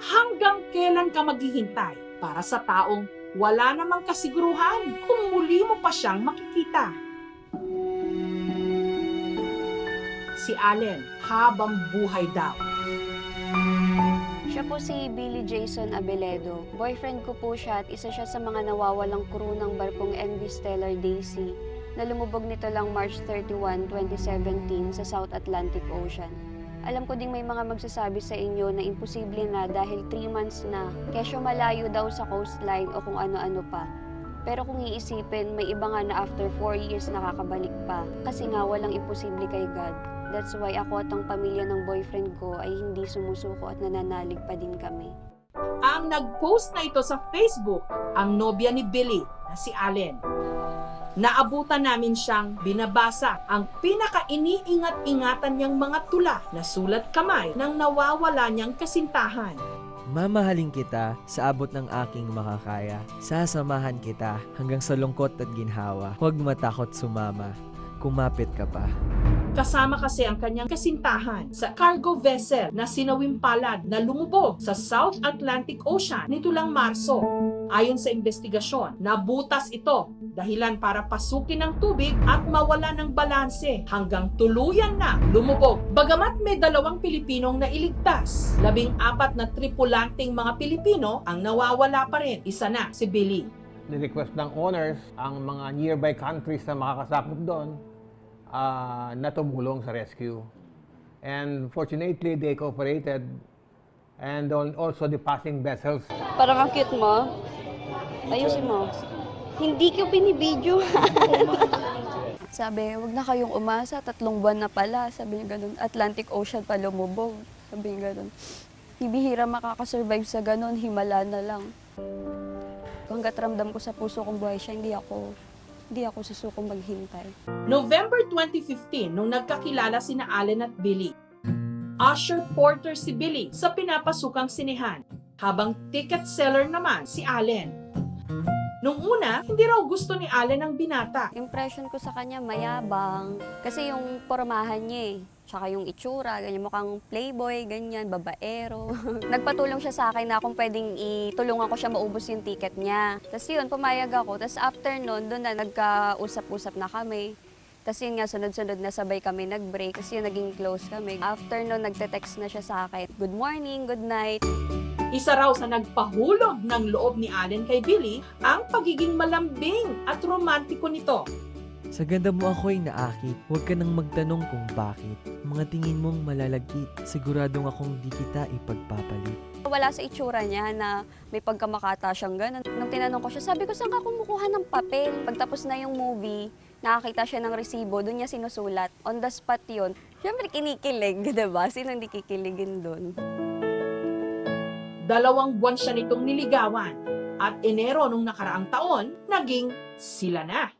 Hanggang kailan ka maghihintay para sa taong wala namang kasiguruhan kung muli mo pa siyang makikita? Si Allen, habang buhay daw. Siya po si Billy Jason Abeledo. Boyfriend ko po siya at isa siya sa mga nawawalang crew ng barkong MV Stellar Daisy na lumubog nito lang March 31, 2017 sa South Atlantic Ocean. Alam ko ding may mga magsasabi sa inyo na imposible na dahil 3 months na, kesyo malayo daw sa coastline o kung ano-ano pa. Pero kung iisipin, may iba nga na after 4 years nakakabalik pa kasi nga walang imposible kay God. That's why ako at ang pamilya ng boyfriend ko ay hindi sumusuko at nananalig pa din kami. Ang nag-post na ito sa Facebook, ang nobya ni Billy na si Allen. Naabutan namin siyang binabasa ang pinaka-iniingat-ingatan niyang mga tula na sulat kamay ng nawawala niyang kasintahan. Mamahalin kita sa abot ng aking makakaya. Sasamahan kita hanggang sa lungkot at ginhawa. Huwag matakot sumama. Kumapit ka pa. Kasama kasi ang kanyang kasintahan sa cargo vessel na sinawing palad na lumubog sa South Atlantic Ocean nito lang Marso. Ayon sa investigasyon, nabutas ito dahilan para pasukin ng tubig at mawala ng balanse hanggang tuluyan na lumubog. Bagamat may dalawang Pilipinong nailigtas, labing apat na tripulanteng mga Pilipino ang nawawala pa rin. Isa na si Billy. ni-request ng owners ang mga nearby countries na makakasakop doon ah, na tumulong sa rescue. And fortunately, they cooperated and al- also the passing vessels Parang ang cute mo. Ayusin mo. Hindi ko binibidyo. Sabi, wag na kayong umasa, tatlong buwan na pala. Sabi niya ganun, Atlantic Ocean pa lumubog. Sabi niya ganun. Hibihira makakasurvive sa ganun, himala na lang. Hanggat ramdam ko sa puso kong buhay siya, hindi ako, hindi ako susukong maghintay. November 2015 nung nagkakilala sina Allen at Billy. Usher Porter si Billy sa pinapasukang sinehan, habang ticket seller naman si Allen. Nung una, hindi raw gusto ni Allen ang binata. Impression ko sa kanya, mayabang. Kasi yung pormahan niya eh. Tsaka yung itsura, ganyan, mukhang playboy, ganyan, babaero. Nagpatulong siya sa akin na kung pwedeng itulungan ko siya maubos yung ticket niya. Tapos yun, pumayag ako. Tapos after nun, doon na nagkausap-usap na kami. Tapos yun nga, sunod-sunod na sabay kami nag-break. Kasi yun, naging close kami. After nun, nagte-text na siya sa akin. Good morning, good night. Isa raw sa nagpahulog ng loob ni Allen kay Billy ang pagiging malambing at romantiko nito. Sa ganda mo ako'y naakit. Huwag ka nang magtanong kung bakit. Mga tingin mong malalagkit. Siguradong akong di kita ipagpapalit. Wala sa itsura niya na may pagkamakata siyang gano'n. Nung tinanong ko siya, sabi ko, saan ka kumukuha ng papel? Pagtapos na yung movie, nakakita siya ng resibo, doon niya sinusulat. On the spot yun. Siyempre kinikilig, di ba? Sino hindi kikiligin doon? Dalawang buwan siya nitong niligawan at Enero nung nakaraang taon, naging sila na.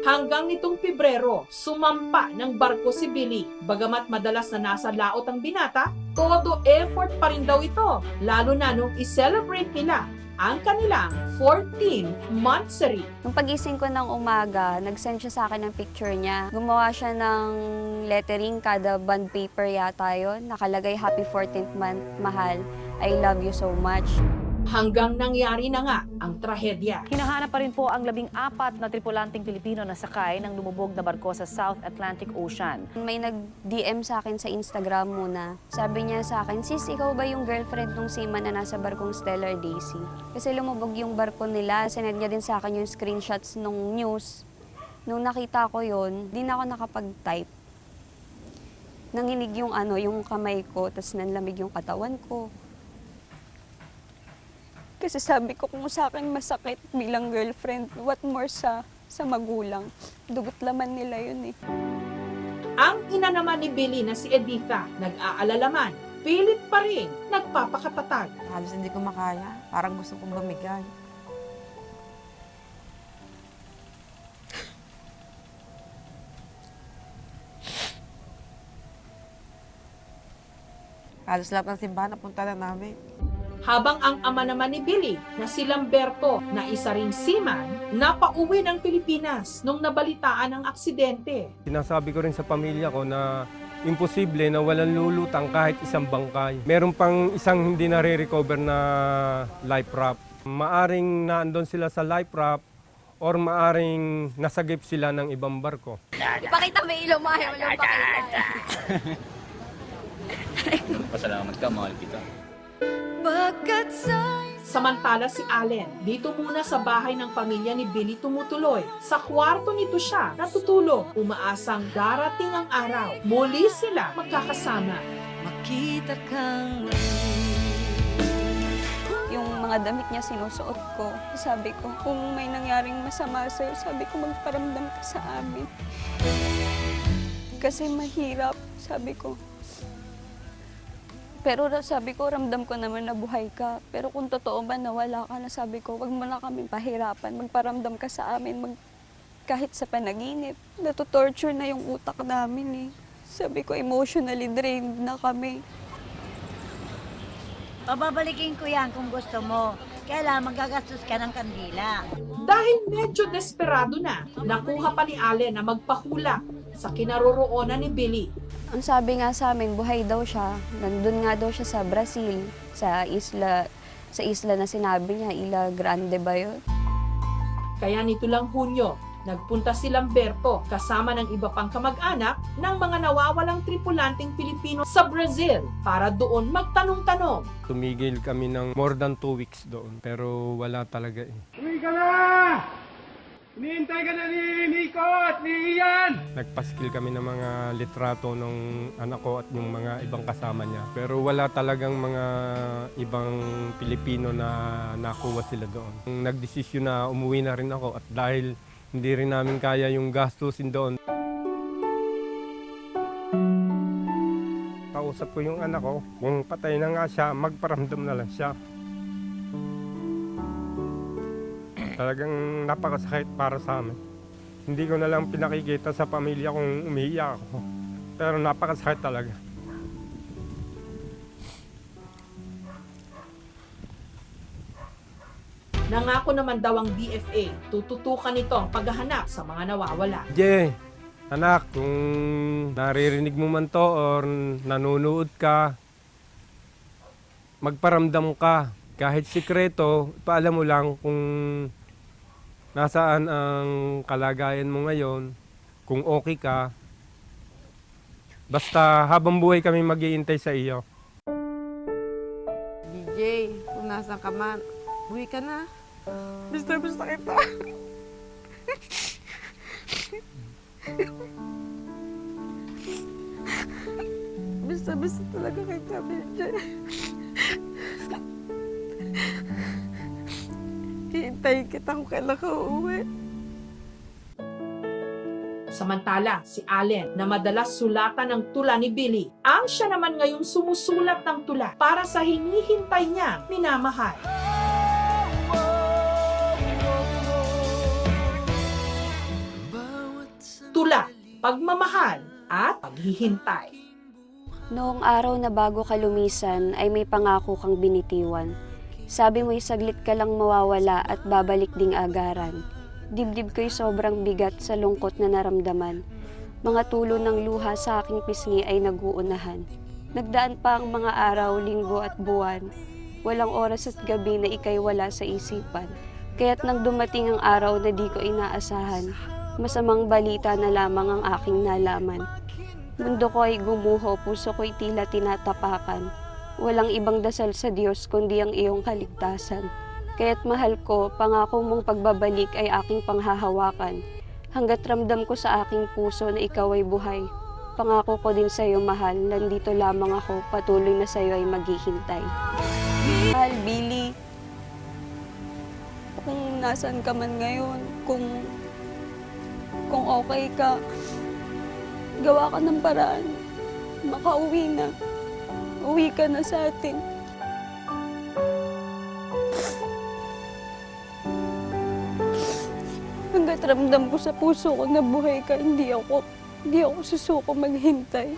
Hanggang nitong Pebrero, sumampa ng barko si Billy. Bagamat madalas na nasa laot ang binata, todo effort pa rin daw ito. Lalo na nung i-celebrate nila ang kanilang 14th monthsary. Nung pagising ko ng umaga, nag-send siya sa akin ng picture niya. Gumawa siya ng lettering, kada bond paper yata yun. Nakalagay, Happy 14th month, mahal. I love you so much. Hanggang nangyari na nga ang trahedya. Hinahanap pa rin po ang labing apat na tripulanteng Pilipino na sakay ng lumubog na barko sa South Atlantic Ocean. May nag-DM sa akin sa Instagram muna. Sabi niya sa akin, Sis, ikaw ba yung girlfriend nung seaman na nasa barkong Stellar Daisy? Kasi lumubog yung barko nila. Sinend niya din sa akin yung screenshots nung news. Nung nakita ko yon, di na ako nakapag-type. Nanginig yung ano, yung kamay ko, tapos nanlamig yung katawan ko. Kasi sabi ko kung sa akin masakit bilang girlfriend, what more sa sa magulang. Dugot laman nila yun eh. Ang ina naman ni Billy na si Editha, nag-aalala man, pilit pa rin nagpapakatatag. Halos hindi ko makaya. Parang gusto kong bumigay. Halos lahat ng simbahan napunta na namin. Habang ang ama naman ni Billy na si Lamberto na isa ring seaman, napauwi ng Pilipinas nung nabalitaan ang aksidente. Sinasabi ko rin sa pamilya ko na imposible na walang lulutang kahit isang bangkay. Meron pang isang hindi nare-recover na life raft. Maaring naandun sila sa life raft or maaring nasagip sila ng ibang barko. Ipakita mo ilong mo, ayaw mo lang pakita. Pasalamat ka, mahal kita. Samantala si Allen, dito muna sa bahay ng pamilya ni Billy tumutuloy. Sa kwarto nito siya natutulog. Umaasang darating ang araw. Muli sila magkakasama. Makita kang Yung mga damit niya sinusuot ko. Sabi ko, kung may nangyaring masama sa'yo, sabi ko magparamdam ka sa amin. Kasi mahirap, sabi ko. Pero sabi ko, ramdam ko naman na buhay ka. Pero kung totoo ba na wala ka na, sabi ko, wag mo na kami pahirapan. Magparamdam ka sa amin, mag, kahit sa panaginip. Natutorture na yung utak namin eh. Sabi ko, emotionally drained na kami. Pababalikin ko yan kung gusto mo. Kailangan magagastos ka ng kandila. Dahil medyo desperado na, nakuha pa ni Allen na magpahula sa kinaroroonan ni Billy. Ang sabi nga sa amin, buhay daw siya. Nandun nga daw siya sa Brazil, sa isla, sa isla na sinabi niya, Ila Grande ba yun? Kaya nito lang Hunyo, nagpunta si Lamberto kasama ng iba pang kamag-anak ng mga nawawalang tripulanteng Pilipino sa Brazil para doon magtanong-tanong. Tumigil kami ng more than two weeks doon. Pero wala talaga eh. Uwi ka na! Hinihintay ka na ni Nico! Nagpaskil kami ng mga litrato ng anak ko at yung mga ibang kasama niya. Pero wala talagang mga ibang Pilipino na nakuha sila doon. Nagdesisyon na umuwi na rin ako at dahil hindi rin namin kaya yung gastusin doon. Kausap ko yung anak ko, kung patay na nga siya, magparamdam na lang siya. Talagang napakasakit para sa amin. Hindi ko na lang pinakikita sa pamilya kung umiiyak ako. Pero napakasakit talaga. Nangako naman daw ang DFA, tututukan nito ang paghahanap sa mga nawawala. Je, anak, kung naririnig mo man to or nanonood ka, magparamdam ka. Kahit sikreto, paalam mo lang kung nasaan ang kalagayan mo ngayon, kung okay ka. Basta habang buhay kami mag-iintay sa iyo. DJ, kung nasan ka man, uwi ka na. Mister, basta kita. basta, basta talaga kita, DJ. Hihintayin kita kung kailan ka uuwi. Samantala, si Allen na madalas sulatan ng tula ni Billy, ang siya naman ngayon sumusulat ng tula para sa hinihintay niya minamahal. Tula, pagmamahal at paghihintay. Noong araw na bago ka lumisan ay may pangako kang binitiwan. Sabi mo'y saglit ka lang mawawala at babalik ding agaran. Dibdib ko'y sobrang bigat sa lungkot na naramdaman. Mga tulo ng luha sa aking pisngi ay naguunahan. Nagdaan pa ang mga araw, linggo at buwan. Walang oras at gabi na ikay wala sa isipan. Kaya't nang dumating ang araw na di ko inaasahan, masamang balita na lamang ang aking nalaman. Mundo ko ay gumuho, puso ko'y tila tinatapakan. Walang ibang dasal sa Diyos kundi ang iyong kaligtasan. Kaya't mahal ko, pangako mong pagbabalik ay aking panghahawakan. Hanggat ramdam ko sa aking puso na ikaw ay buhay. Pangako ko din sa iyo, mahal, nandito lamang ako, patuloy na sa iyo ay maghihintay. Mahal, Billy, kung nasan ka man ngayon, kung, kung okay ka, gawa ka ng paraan. Makauwi na. Uwi ka na sa atin. Hanggat ramdam ko sa puso ko na buhay ka, hindi ako, hindi ako susuko maghintay.